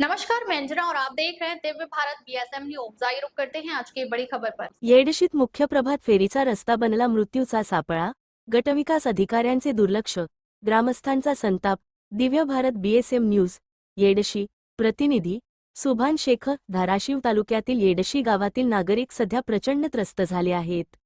नमस्कार मैं अंजना और आप देख रहे हैं दिव्य भारत बीएसएम न्यूज आइए करते हैं आज की बड़ी खबर पर। येडशीत मुख्य प्रभात फेरीचा रस्ता बनला मृत्यूचा सापळा गटविकास अधिकाऱ्यांचे दुर्लक्ष ग्रामस्थांचा संताप दिव्य भारत बीएसएम न्यूज येडशी प्रतिनिधी सुभान शेख धाराशिव तालुक्यातील येडशी गावातील नागरिक सध्या प्रचंड त्रस्त झाले आहेत.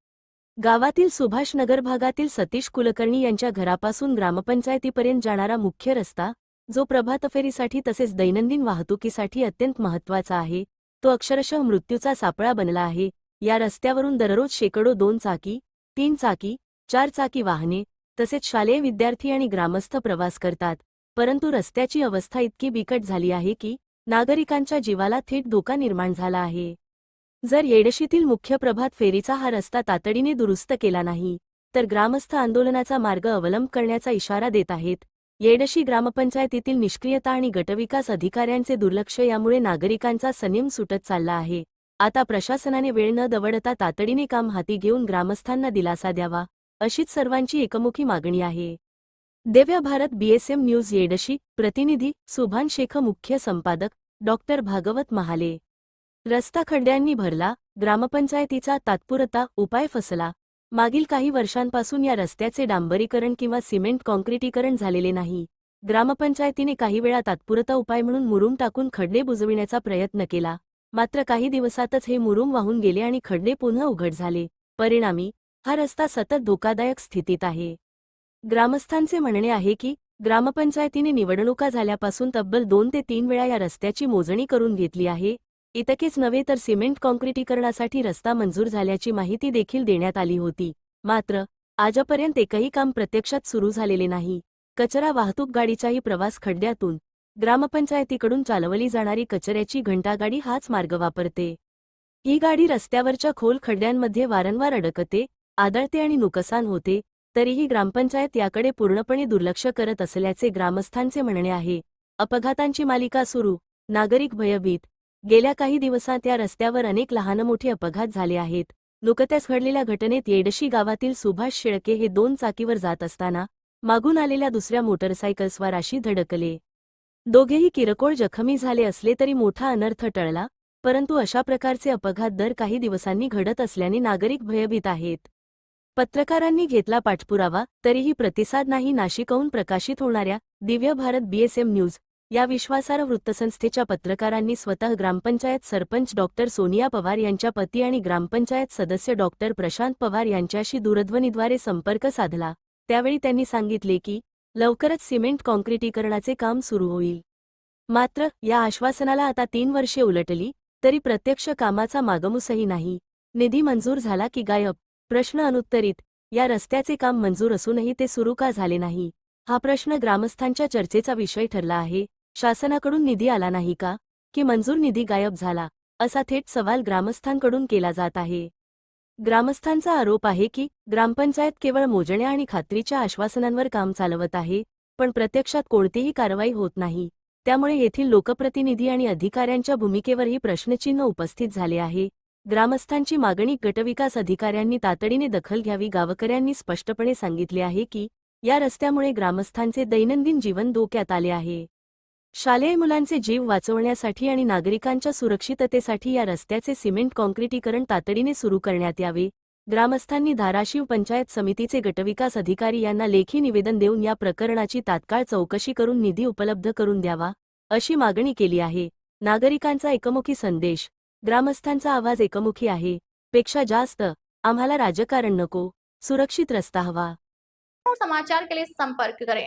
गावातील सुभाष नगर भागातील सतीश कुलकर्णी यांच्या घरापासून ग्रामपंचायतीपर्यंत जाणारा मुख्य रस्ता जो प्रभातफेरीसाठी तसेच दैनंदिन वाहतुकीसाठी अत्यंत महत्त्वाचा आहे तो अक्षरशः मृत्यूचा सापळा बनला आहे. या रस्त्यावरून दररोज शेकडो दोन चाकी तीन चाकी चार चाकी वाहने तसेच शालेय विद्यार्थी आणि ग्रामस्थ प्रवास करतात. परंतु रस्त्याची अवस्था इतकी बिकट झाली आहे की नागरिकांच्या जीवाला थेट धोका निर्माण झाला आहे. जर येडशीतील मुख्य प्रभात फेरीचा हा रस्ता तातडीने दुरुस्त केला नाही तर ग्रामस्थ आंदोलनाचा मार्ग अवलंब करण्याचा इशारा देत आहेत. येडशी ग्रामपंचायतीतील निष्क्रियता आणि गटविकास अधिकाऱ्यांचे दुर्लक्ष यामुळे नागरिकांचा संयम सुटत चालला आहे. आता प्रशासनाने वेळ न दवडता तातडीने काम हाती घेऊन ग्रामस्थांना दिलासा द्यावा अशीच सर्वांची एकमुखी मागणी आहे. देव्या भारत बीएसएम न्यूज येडशी प्रतिनिधी सुभान शेख मुख्य संपादक डॉक्टर भागवत महाले. रस्ता खड्ड्यांनी भरला ग्रामपंचायतीचा तात्पुरता उपाय फसला मागील काही वर्षांपासून या रस्त्याचे डांबरीकरण किंवा सिमेंट कॉन्क्रिटीकरण झालेले नाही. ग्रामपंचायतीने काही वेळा तात्पुरता उपाय म्हणून मुरुम टाकून खड्डे बुजविण्याचा प्रयत्न केला. मात्र काही दिवसातच हे मुरुम वाहून गेले आणि खड्डे पुन्हा उघड झाले. परिणामी हा रस्ता सतत धोकादायक स्थितीत आहे. ग्रामस्थांचे म्हणणे आहे की ग्रामपंचायतीने निवडणुका झाल्यापासून तब्बल दोन ते तीन वेळा या रस्त्याची मोजणी करून घेतली आहे इतकेच नव्हे तर सिमेंट काँक्रिटीकरणासाठी रस्ता मंजूर झाल्याची माहिती देखील देण्यात आली होती. मात्र आजपर्यंत एकही काम प्रत्यक्षात सुरू झालेले नाही. कचरा वाहतूक गाडीचाही प्रवास खड्ड्यातून ग्रामपंचायतीकडून चालवली जाणारी कचऱ्याची घंटागाडी हाच मार्ग वापरते. ही गाडी रस्त्यावरच्या खोल खड्ड्यांमध्ये वारंवार अडकते आदळते आणि नुकसान होते तरीही ग्रामपंचायत याकडे पूर्णपणे दुर्लक्ष करत असल्याचे ग्रामस्थांचे म्हणणे आहे. अपघातांची मालिका सुरू नागरिक भयभीत गेल्या काही दिवसात या रस्त्यावर अनेक लहान मोठे अपघात झाले आहेत. नुकत्याच घडलेल्या घटनेत येडशी गावातील सुभाष शेळके हे दोन चाकीवर जात असताना मागून आलेल्या दुसऱ्या मोटरसायकल्सवर धडकले. दोघेही किरकोळ जखमी झाले असले तरी मोठा अनर्थ टळला परंतु अशा प्रकारचे अपघात दर काही दिवसांनी घडत असल्याने नागरिक भयभीत आहेत. पत्रकारांनी घेतला पाठपुरावा तरीही प्रतिसाद नाही नाशिकहून प्रकाशित होणाऱ्या दिव्य भारत बीएसएम न्यूज या विश्वासार्ह वृत्तसंस्थेच्या पत्रकारांनी स्वतः ग्रामपंचायत सरपंच डॉक्टर सोनिया पवार यांच्या पती आणि ग्रामपंचायत सदस्य डॉक्टर प्रशांत पवार यांच्याशी दूरध्वनीद्वारे संपर्क साधला. त्यावेळी त्यांनी सांगितले की लवकरच सिमेंट काँक्रिटीकरणाचे काम सुरू होईल. मात्र या आश्वासनाला आता तीन वर्षे उलटली तरी प्रत्यक्ष कामाचा मागमूसही नाही. निधी मंजूर झाला की गायब. प्रश्न अनुत्तरित या रस्त्याचे काम मंजूर असूनही ते सुरू का झाले नाही? हा प्रश्न ग्रामस्थांच्या चर्चेचा विषय ठरला आहे. शासनाकडून निधी आला नाही का? की मंजूर निधी गायब झाला? असा थेट सवाल ग्रामस्थांकडून केला जात आहे. ग्रामस्थांचा आरोप आहे की ग्रामपंचायत केवळ मोजण्या आणि खात्रीच्या आश्वासनांवर काम चालवत आहे पण प्रत्यक्षात कोणतीही कारवाई होत नाही. त्यामुळे येथील लोकप्रतिनिधी आणि अधिकाऱ्यांच्या भूमिकेवरही प्रश्नचिन्ह उपस्थित झाले आहे. ग्रामस्थांची मागणी गटविकास अधिकाऱ्यांनी तातडीने दखल घ्यावी गावकऱ्यांनी स्पष्टपणे सांगितले आहे की या रस्त्यामुळे ग्रामस्थांचे दैनंदिन जीवन धोक्यात आले आहे. शालेय मुलांचे जीव वाचवण्यासाठी आणि नागरिकांच्या सुरक्षिततेसाठी या रस्त्याचे सिमेंट काँक्रिटीकरण तातडीने सुरू करण्यात यावे. ग्रामस्थांनी धाराशिव पंचायत समितीचे गटविकास अधिकारी यांना लेखी निवेदन देऊन या प्रकरणाची तात्काळ चौकशी करून निधी उपलब्ध करून द्यावा अशी मागणी केली आहे. नागरिकांचा एकमुखी संदेश ग्रामस्थांचा आवाज एकमुखी आहे पेक्षा जास्त आम्हाला राजकारण नको सुरक्षित रस्ता हवा. समाचार के लिए संपर्क करें।